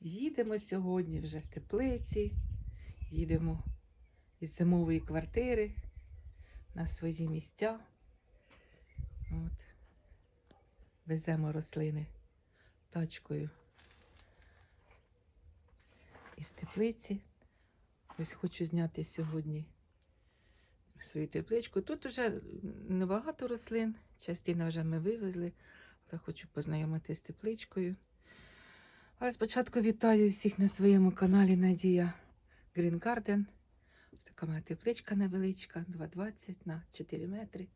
Їдемо сьогодні вже з теплиці, їдемо із зимової квартири на свої місця. От. Веземо рослини тачкою із теплиці. Ось хочу зняти сьогодні свою тепличку. Тут вже небагато рослин, частина вже ми вивезли, але хочу познайомитися з тепличкою. Але спочатку вітаю всіх на своєму каналі Надія Green Garden. Ось така моя тепличка невеличка, 2,20 на 4 метри.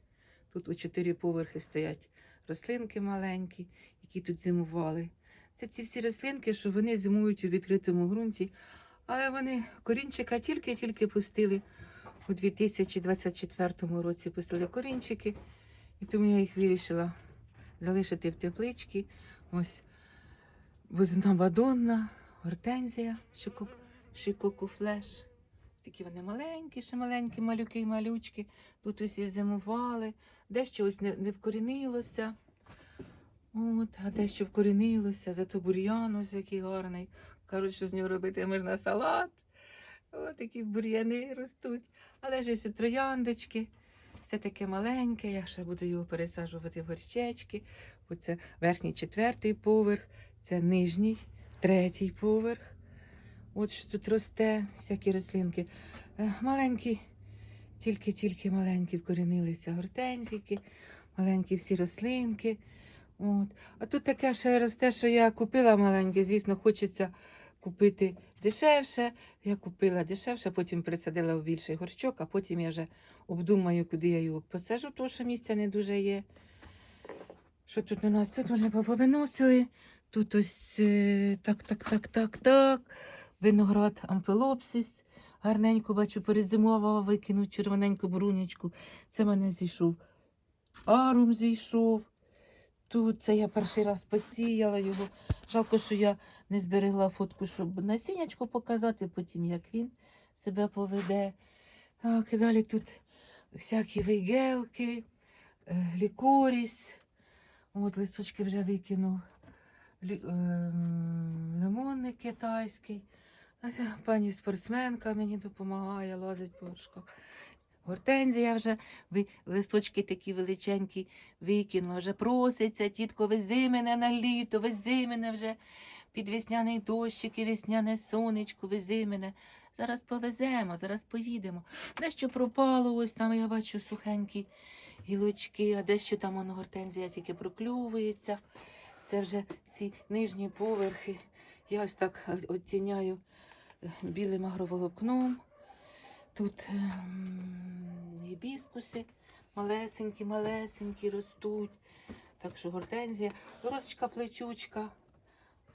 Тут у 4 поверхи стоять рослинки маленькі, які тут зимували. Це ці всі рослинки, що вони зимують у відкритому ґрунті, але вони корінчика тільки-тільки пустили у 2024 році. Пустили корінчики, і тому я їх вирішила залишити в тепличці. Ось Бузина Мадонна, гортензія, шикоку флеш. Такі вони маленькі, ще маленькі, малюки і малючки. Тут усі зимували, дещо ось не, не вкорінилося. От, а дещо вкорінилося, зато бур'ян ось який гарний. Кажуть, що з нього робити можна салат. Ось такі бур'яни ростуть. Але ж ось трояндочки. Це таке маленьке, я ще буду його пересаджувати в горщечки. Оце верхній четвертий поверх, це нижній, третій поверх. От що тут росте, всякі рослинки. Е, Маленькі, тільки-тільки маленькі вкорінилися гортензійки, маленькі всі рослинки. От. А тут таке ще росте, що я купила маленьке, звісно, хочеться купити дешевше. Я купила дешевше, потім присадила в більший горщок, а потім я вже обдумаю, куди я його посажу, тому що місця не дуже є. Що тут у нас? Тут вже повиносили. Тут ось е, так, так, так, так, так. Виноград ампелопсис. Гарненько бачу, перезимував, викинув червоненьку брунячку. Це мене зійшов. Арум зійшов. Тут це я перший раз посіяла його. Жалко, що я не зберегла фотку, щоб насіннячко показати, потім як він себе поведе. Так, і далі тут всякі вейгелки, е, лікоріс. От листочки вже викинув. Ем, Лимонник китайський. Пані спортсменка мені допомагає, лазить по горшках. Гортензія вже листочки такі величенькі викинула, вже проситься, тітко, вези мене на літо, вези мене вже під весняний дощик і весняне сонечко, вези мене. Зараз повеземо, зараз поїдемо. Дещо пропало, ось там я бачу сухенькі гілочки, а дещо там воно гортензія тільки прокльовується. Це вже ці нижні поверхи. Я ось так оттіняю е, білим агроволокном. Тут ем, гібіскуси малесенькі, малесенькі ростуть. Так що гортензія, розочка плетючка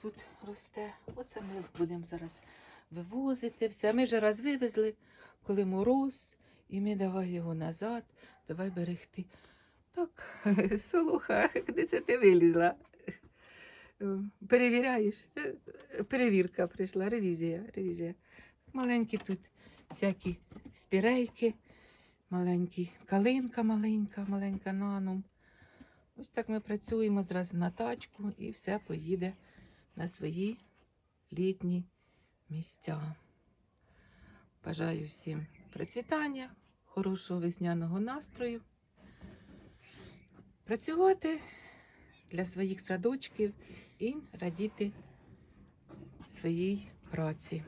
тут росте. Оце ми будемо зараз вивозити все. Ми вже раз вивезли, коли мороз, і ми давай його назад, давай берегти. Так, солуха, куди це ти вилізла? Е, Перевіряєш? Е, Перевірка прийшла, ревізія, ревізія. Маленькі тут всякі спірейки, маленькі калинка маленька, маленька нанум. Ось так ми працюємо зразу на тачку і все поїде на свої літні місця. Бажаю всім процвітання, хорошого весняного настрою. Працювати для своїх садочків і радіти своїй праці.